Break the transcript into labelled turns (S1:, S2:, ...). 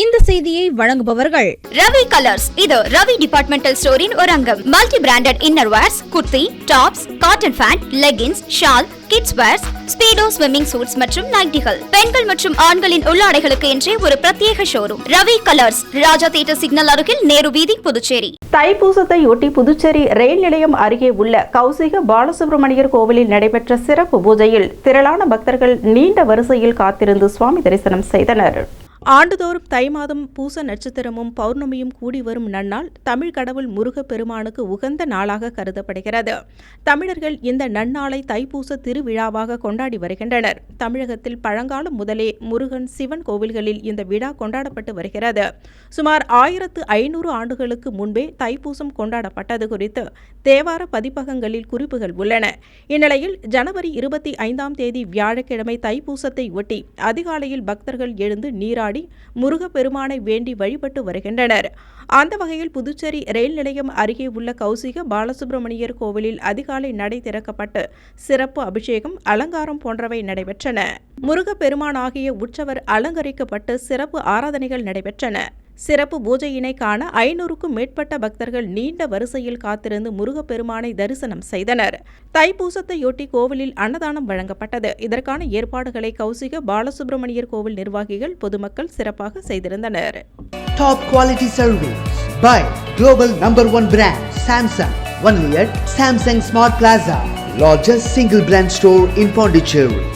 S1: இந்த செய்தியை வழங்குபவர்கள்
S2: ரவி கலர்ஸ். இது ரவி டிபார்ட்மெண்டல் ஸ்டோரின் ஒரு அங்கம். Multi branded inner wears kurti tops cotton pant leggings shawl kids wears Speedo swimming suits மற்றும் நைட்டிகள் பெண்கள் மற்றும் ஆண்களின் உள்ளாடைகளுக்கு என்றே ஒரு பிரத்யேக showroom Ravi colours. Raja theatre signal அருகில் நேரு வீதி புதுச்சேரி.
S3: தைப்பூசத்தை ஒட்டி புதுச்சேரி ரயில் நிலையம் அருகே உள்ள கௌசிக பாலசுப்ரமணியர் கோவிலில் நடைபெற்ற சிறப்பு பூஜையில் திரளான பக்தர்கள் நீண்ட வரிசையில் காத்திருந்து சுவாமி தரிசனம் செய்தனர். ஆண்டுதோறும் தை மாதம் பூச நட்சத்திரமும் பௌர்ணமியும் கூடி வரும் நன்னாள் தமிழ் கடவுள் முருகப் பெருமானுக்கு உகந்த நாளாக கருதப்படுகிறது. தமிழர்கள் இந்த நன்னாளை தைப்பூச திருவிழாவாக கொண்டாடி வருகின்றனர். தமிழகத்தில் பழங்காலம் முதலே முருகன் சிவன் கோவில்களில் இந்த விழா கொண்டாடப்பட்டு வருகிறது. சுமார் ஆயிரத்து ஐநூறு ஆண்டுகளுக்கு முன்பே தைப்பூசம் கொண்டாடப்பட்டது குறித்து தேவார பதிப்பகங்களில் குறிப்புகள் உள்ளன. இந்நிலையில் ஜனவரி இருபத்தி ஐந்தாம் தேதி வியாழக்கிழமை தைப்பூசத்தை ஒட்டி அதிகாலையில் பக்தர்கள் எழுந்து நீராடி முருகப்பெருமானை வேண்டி வழிபட்டு வருகின்றனர். அந்த வகையில் புதுச்சேரி ரயில் நிலையம் அருகே உள்ள கௌசிக பாலசுப்பிரமணியர் கோவிலில் அதிகாலை நடை திறக்கப்பட்டு சிறப்பு அபிஷேகம் அலங்காரம் போன்றவை நடைபெற்றன. முருகப்பெருமானாகிய உற்சவர் அலங்கரிக்கப்பட்டு சிறப்பு ஆராதனைகள் நடைபெற்றன. சிறப்பு பூஜையினை காண ஐநூறுக்கும் மேற்பட்ட பக்தர்கள் நீண்ட வரிசையில் காத்திருந்து முருகப்பெருமானை தரிசனம் செய்தனர். தைப்பூசத்தையொட்டி கோவிலில் அன்னதானம் வழங்கப்பட்டது. இதற்கான ஏற்பாடுகளை கௌசிக பாலசுப்பிரமணியர் கோவில் நிர்வாகிகள் பொதுமக்கள் சிறப்பாக செய்திருந்தனர்.
S4: Top quality service by global number one brand Samsung brand Samsung. Samsung smart plaza largest single brand store in Pondicherry